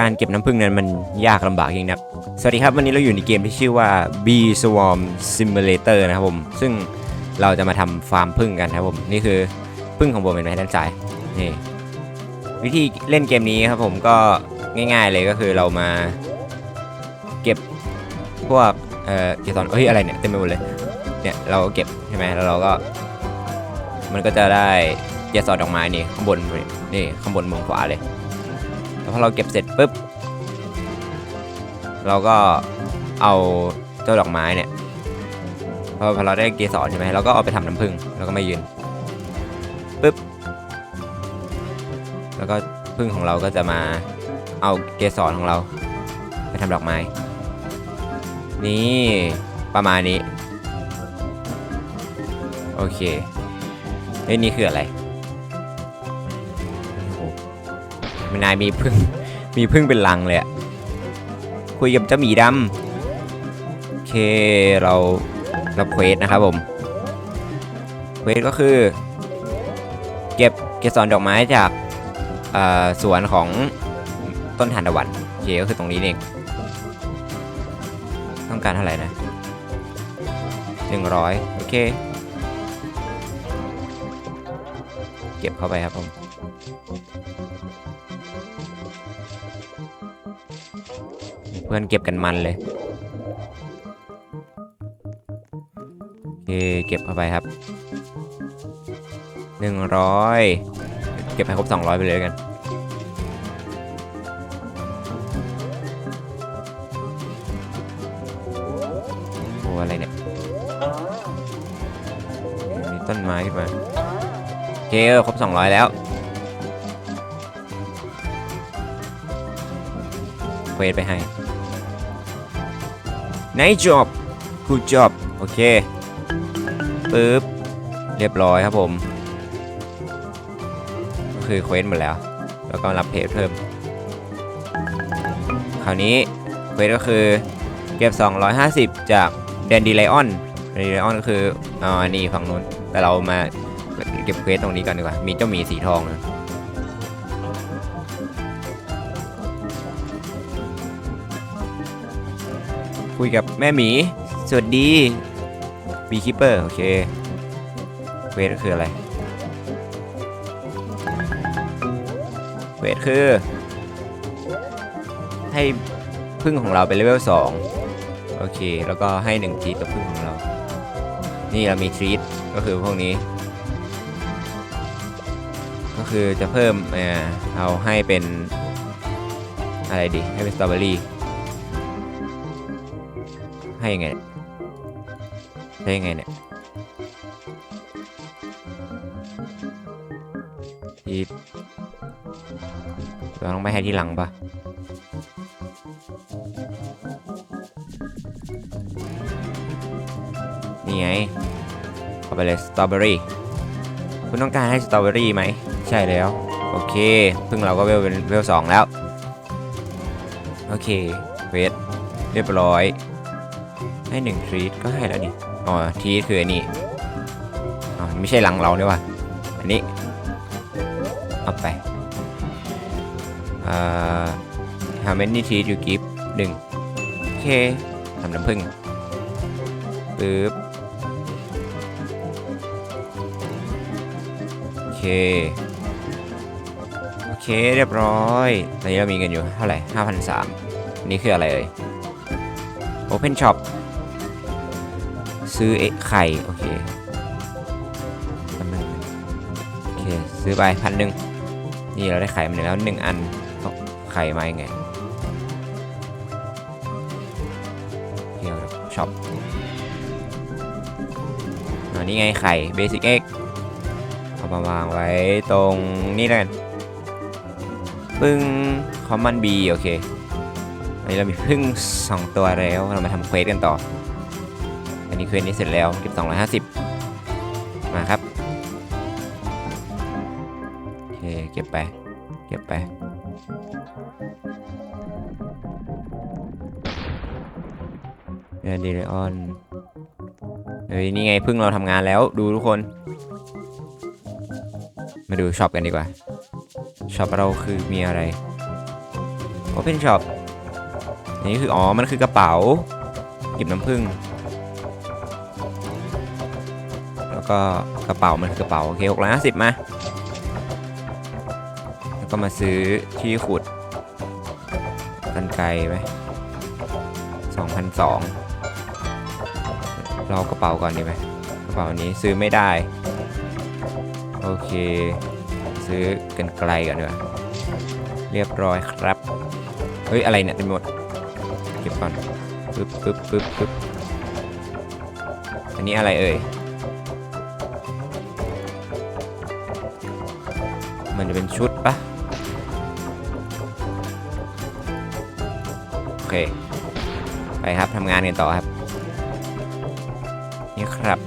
การเก็บน้ำผึ้งนั้นมันยากลำบากยิ่งนัก สวัสดีครับวันนี้เราอยู่ในเกมที่ชื่อว่า Bee Swarm Simulator นะครับผม ซึ่งเราจะมาทำฟาร์มผึ้งกันนะครับผม นี่คือผึ้งของผมเป็นไหมด้านซ้ายนี่วิธีเล่นเกมนี้ครับผมก็ง่ายๆเลยก็คือเรามาเก็บพวกเอ่อเกสรเฮ้ยอะไรเนี่ยเต็มไปหมดเลยเนี่ยเราก็เก็บใช่ไหมแล้วเราก็ มันก็จะได้เกสรดอกไม้นี่ข้างบนนี่ข้างบนมุมขวาเลย แล้วพอเราเก็บเสร็จปุ๊บ เราก็เอาเจ้าดอกไม้เนี่ยพอพอเราได้เกสรใช่ไหมเราก็เอาไปทำน้ำผึ้งแล้วก็ไมายืนปุ๊บ แล้วก็ผึ้งของเราก็จะมาเอาเกสรของเรา ไปทำดอกไม้ นี่ประมาณนี้ โอเคเฮ้ยนี่คืออะไร มนายมีพึ่งมีพึ่งเป็นลังเลยอะคุยกับเจ้าหมีดำโอเคเรารับเควสนะครับผมเควสก็คือ เก็บเกสรดอกไม้จากสวนของต้นทานตะวันโอเคก็คือตรงนี้เองต้องการเท่าไหร่นะหนึ่งร้อยโอเค เก็บเข้าไปครับผม พื่อนเก็บกันมันเลยโอเคเก็บเข้าไปครับหนึ่งร้อยเก็บให้ครบสองร้อยไปเลยกัน โอ้อะไรเนี่ยมีต้นไม้ขึ้นมาโอเคเออครบ 200 แล้วเควสไปให้ Nice job good job โอเคปึ๊บเรียบร้อยครับผม ก็คือเควสหมดแล้ว แล้วก็รับเพจเพิ่ม คราวนี้เควสก็คือเก็บ 250 จากแดนดีไลออนแดนดีไลออนก็คืออ๋อนี่ฝั่งนู้นแต่เรามาเก็บเควสตรงนี้ก่อนดีกว่า มีเจ้าหมีสีทองนะ คุยกับแม่หมี สวัสดีบีคิปเปอร์โอเคเควสก็คืออะไรเควสคือ ให้พึ่งของเราเป็นเลเวล2โอเค แล้วก็ให้1ทีกับพึ่งของเรา นี่เรามีทรีตก็คือพวกนี้ ก็คือจะเพิ่มเอ่อเอาให้เป็นอะไรดี ให้เป็นสตรอเบอรี่ ให้ยังไงให้ยังไงเนี่ยทีเราต้องไปให้ที่หลังปะนี่ไงเอาไปเลยสตรอเบอรี่ คุณต้องการให้สตรอเบอรี่ไหม ใช่แล้ว โอเคพึ่งเราก็เวลเป็นเวลสองแล้ว โอเค เวทเรียบร้อย ให้หนึ่งทรีตก็ให้แล้วนี่อ๋อทรีตคืออันนี้อ๋อไม่ใช่หลังเราเนี่ยว่ะอันนี้เอาไปอ่า how many treat you give หนึ่งโอเคทำน้ำผึ้งปึ๊บโอเคโอเคเรียบร้อยตอนนี้เรามีเงินอยู่เท่าไหร่5,003นี่คืออะไรเอ่ย Open Shop ซื้อเอไข่ โอเคแป๊บนึงโอเค ซื้อไปพันหนึ่งนี่เราได้ไข่มาหนึ่งแล้วหนึ่งอันเอาไข่มายังไงเที่ยวช็อปอ่านี่ไงไข่ Basic Egg เอามาวางไว้ตรงนี้แล้วกันพึ่งคอมมอนบีโอเคอันนี้เรามีพึ่ง 2 ตัวแล้ว เรามาทำเควสกันต่อ นนี้เควสนี้เสร็จแล้วเก็บ250 มาครับ โอเค เก็บไป เก็บไปเดนดีเลออนเฮ้ยนี่ไงพึ่งเราทำงานแล้วดูทุกคน มาดูช็อปกันดีกว่าช็อปเราคือมีอะไร Open Shop อันนี้คืออ๋อมันคือกระเป๋าหยิบน้ำผึ้ง แล้วก็กระเป๋ามันคือกระเป๋าโอเคหกร้อยห้าสิบมา แล้วก็มาซื้อที่ขุดกันไกลไหมสองพันสองเราเอกระเป๋าก่อนดีไหมกระเป๋านี้ซื้อไม่ได้ โอเค ซื้อกันไกลก่อนดีกว่าเรียบร้อยครับ เฮ้ย อะไรเนี่ยเต็มหมดเก็บก่อนปึ๊บปึ๊บปึ๊บปึ๊บอันนี้อะไรเอ่ย มันจะเป็นชุดปะโอเค ไปครับทำงานกันต่อครับ นี่ครับ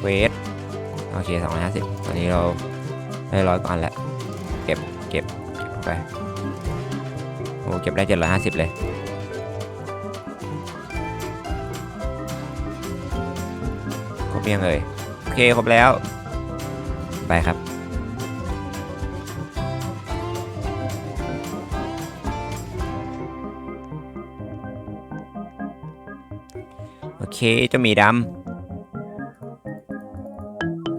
เวท โอเค250ตอนนี้เราได้ร้อยกว่าอันแล้ว เก็บ เก็บเก็บไป โอ้เก็บได้750เลยครบยังเอ่ยโอ เคครบแล้ว ไปครับ โอเคเจ้าหมีดำ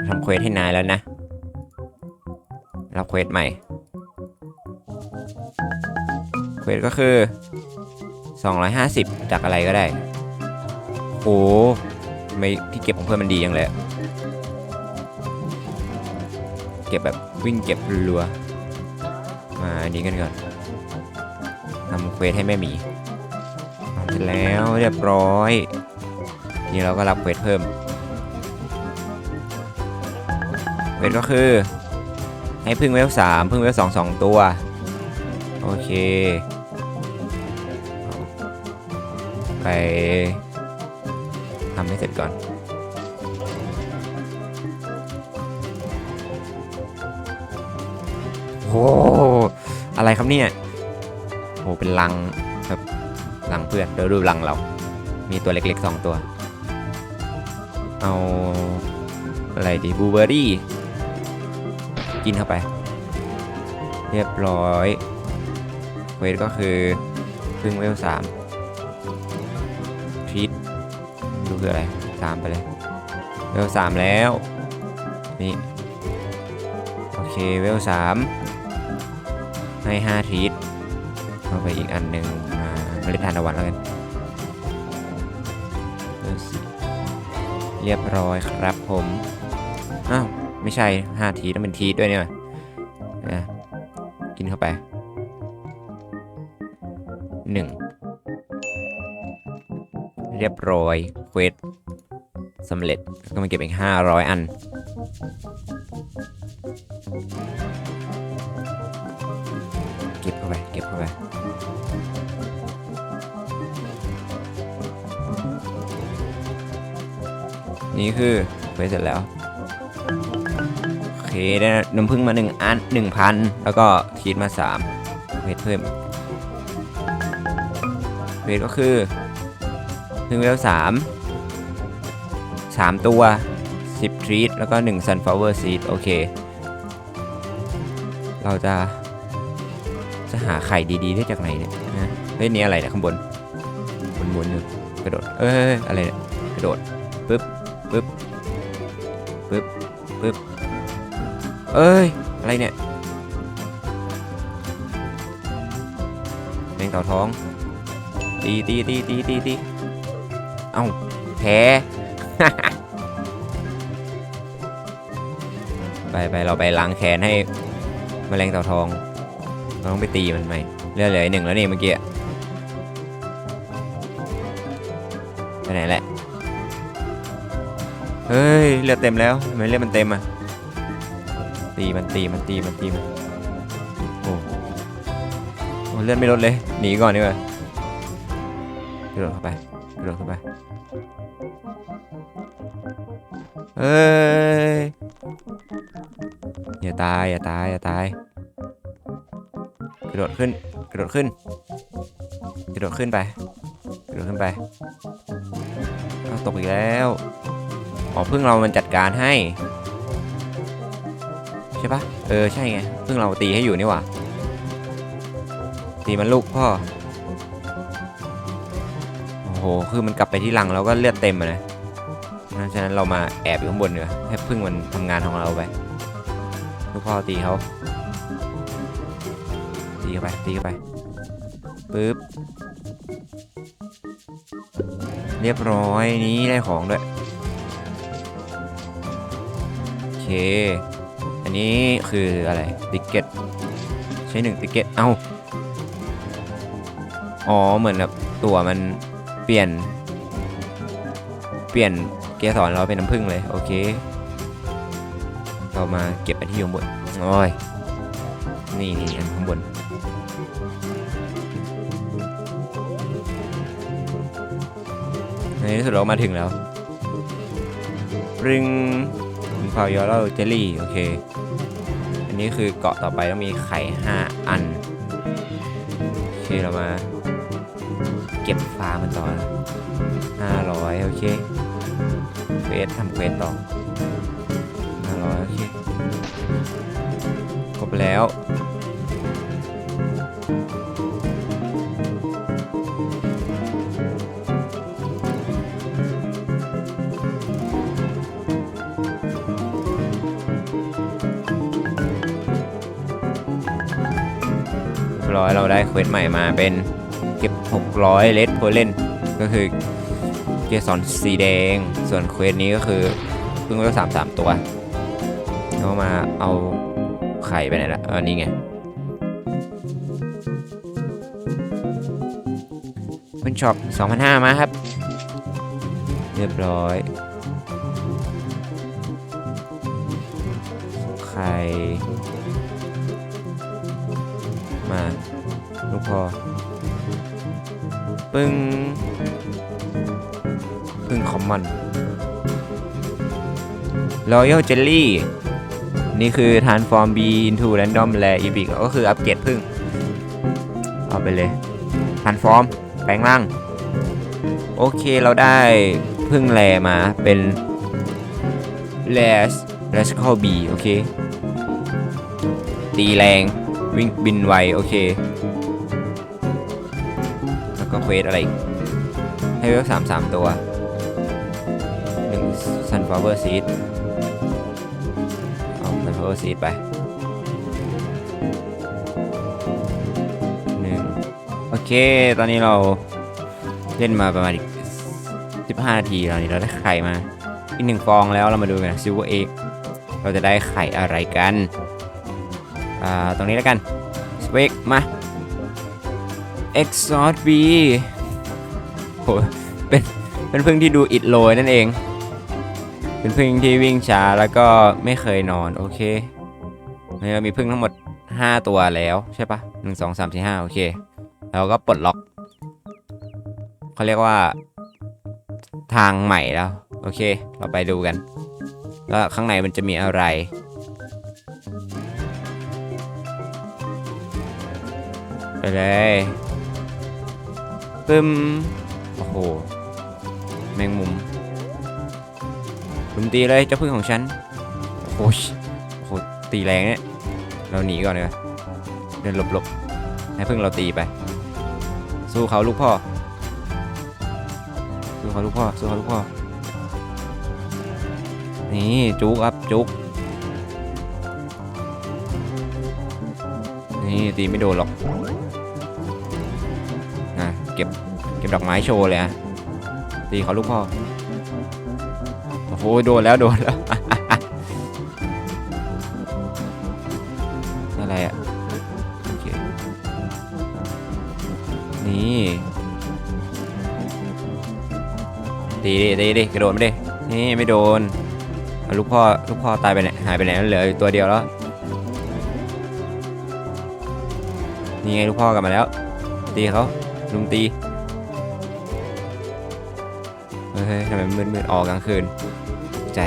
ทำเควสให้นายแล้วนะ รับเควสใหม่ เควสก็คือ 250 จากอะไรก็ได้ โอ้ไม่ที่เก็บของเพื่อนมันดียังเลย เก็บแบบวิ่งเก็บรัวมาอันนี้กันก่อนทำเควสให้แม่หมีทำเสร็จแล้วเรียบร้อย นี่เราก็รับเควสเพิ่มเควสก็คือ ให้พึ่งเวลสามพึ่งเวลสองสองตัว โอเค ไปทำให้เสร็จก่อน โอ้อะไรครับเนี่ยโอ้เป็นลังแบบลังเพื่อนเดี๋ยวดูลังเรา มีตัวเล็กๆสองตัว เอาอะไรดีบูเบอรี่ กินเข้าไป เรียบร้อย เวทก็คือพึ่งเวลสามทีทดูคืออะไรสามไปเลยเวลสามแล้ว นี่ โอเคเวลสาม ให้ห้าทีทเอาไปอีกอันหนึ่งมาเมล็ดทานตะวันแล้วกันเรียบร้อยครับผมอ้าวไม่ใช่ห้าทีต้องเป็นทีด้วยเนี่ยนะกินเข้าไปหนึ่งเรียบร้อยเควสสำเร็จก็มาเก็บอีกห้าร้อยอัน ไปเก็บเข้าไปนี่คือเควสเสร็จแล้ว โอเค ได้น้ำผึ้งมาหนึ่งอันหนึ่งพันแล้วก็ทีดมาสามเควสเพิ่มเควสก็คือพึ่งเวลสามสามตัวสิบทรีดแล้วก็หนึ่ง sunflower seed โอเค เราจะ หาไข่ดีๆได้จากไหนเนี่ยนะเฮ้ยนี่อะไรเนี่ยข้างบนหมุนๆอยู่กระโดดเอ้ยอะไรเนี่ยกระโดดปึ๊บปึ๊บปึ๊บปึ๊บเอ้ยอะไรเนี่ยแมงเต่าท้องตีตีตีตีตีตีเอ้าแพ้ไปไปเราไปล้างแค้นให้แมลงเต่าทอง เราต้องไปตีมันไหมเลือดเหลือหนึ่งแล้วนี่เมื่อกี้ไปไหนแหละเฮ้ยเลือดเต็มแล้วทำไมเลือดมันเต็มอะตีมันตีมันตีมันตีมันโอ้โหเลือดไม่ลดเลยหนีก่อนดีกว่ากระโดดเข้าไปกระโดดเข้าไปเอ้ยอย่าตายอย่าตายอย่าตาย กระโดดขึ้น กระโดดขึ้น กระโดดขึ้นไป กระโดดขึ้นไปเอาตกอีกแล้วอ๋อพึ่งเรามันจัดการให้ ใช่ปะเออ ใช่ไงพึ่งเราตีให้อยู่นี่หว่าตีมันลูกพ่อ โอ้โห คือมันกลับไปที่รังแล้วก็เลือดเต็มอะนะเพราะฉะนั้นเรามาแอบอยู่ข้างบนเนีกว่ยให้พึ่งมันทำงานของเราไป ลูกพ่อตีเขา ตีเข้าไปตีเข้าไปปึ๊บเรียบร้อยนี้ได้ของด้วยโอเค อันนี้คืออะไรติกเก็ตใช้หนึ่งติกเก็ตเอ้าอ๋อเหมือนแบบตัวมันเปลี่ยน เปลี่ยนเกสรเราเป็นน้ำผึ้งเลย โอเค เรามาเก็บอันที่อยู่ข้างบนโอ้ยนี่นี่อันข้างบน ในที่สุดเรามาถึงแล้วรึงพาวยอร์เจลลี่โอเค อันนี้คือเกาะต่อไปต้องมีไข่ 5 อัน โอเคเรามา เก็บฟาร์มมันต่อห้าร้อยโอเคเควสทำเควสต่อห้าร้อยโอเค ครบแล้ว ร้อยเราได้เควสใหม่มาเป็นเก็บ 600 เลดโพเลนก็คือเกสรสีแดง ส่วนเควสนี้ก็คือเพิ่งก็สามสามตัวแล้วมาเอาไข่ไปไหนละออนี่ไง คุณช็อป2,500 มาครับ เรียบร้อย ไข่ พอ ปึ้ง ปึ้งคอมมอนรอยัลเจลลี่ นี่คือ transform B into random rare epic ก็คืออัปเกรดพึ่ง เอาไปเลย transform แปลงร่าง โอเคเราได้พึ่งแรมาเป็น rare radical B โอเค ตีแรง วิ่งบินไว โอเค ก็เควสอะไรอีกให้เวลสามสามตัวหนึ่ง sunflower seed เอา sunflower seed ไปหนึ่งโอเค ตอนนี้เราเล่นมาประมาณอีก15นาทีแล้วนี่เราได้ไข่มา อีกหนึ่งฟองแล้วเรามาดูกัน silver egg เราจะได้ไข่อะไรกัน อ่า ตรงนี้แล้วกันสเปกมา Exhaust B โหเป็นเป็นพึ่งที่ดูอิดโรยนั่นเอง เป็นพึ่งที่วิ่งช้าแล้วก็ไม่เคยนอน โอเคนี่เรามีพึ่งทั้งหมด 5 ตัวแล้วใช่ปะหนึ่งสองสามสี่ห้าโอเคแล้วก็ปลดล็อก เขาเรียกว่า ทางใหม่แล้ว โอเค เราไปดูกัน ว่าข้างในมันจะมีอะไรไปเลย ปึ้มโอ้โห แมงมุมลุมตีเลยเจ้าพึ่งของฉัน โอ้โหโอ้โห ตีแรงเนี่ย เราหนีก่อนเลยเดินหลบๆ ให้พึ่งเราตีไป สู้เขาลูกพ่อ สู้เขาลูกพ่อ สู้เขาลูกพ่อ นี่จุกครับจุกนี่ตีไม่โดนหรอก เก็บดอกไม้โชว์เลยอะตีเขาลูกพ่อ โอ้โห โดนแล้วโดนแล้ว อะไรอะนี่ ตีดิตีดิกระโดดไม่ดิ นี่ไม่โดน ลูกพ่อลูกพ่อตายไปไหนหายไปไหนแล้วเหลือตัวเดียวแล้ว นี่ไงลูกพ่อ กลับมาแล้ว ตีเขาลุมตี ฮ้ยทำไมมืดมืดๆออกกลางคืน ใจ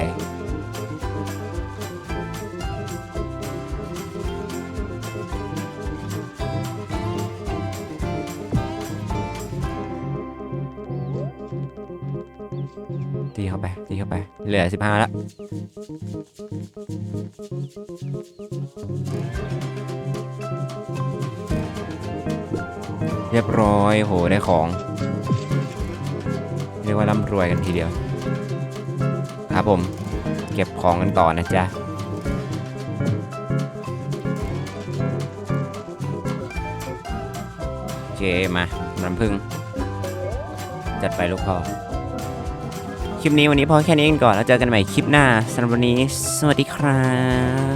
ตีเข้าไปตีเข้าไป เหลือสิบห้าแล้วเรียบร้อยโหได้ของ รียกว่าร่ำรวยกันทีเดียว ครับผมเก็บของกันต่อนะจ๊ะโอเคมาน้ำพึ่ง จัดไปลูกพ่อคลิปนี้วันนี้พอแค่นี้กันก่อน แล้วเจอกันใหม่คลิปหน้าสำหรับวันนี้ สวัสดีครับ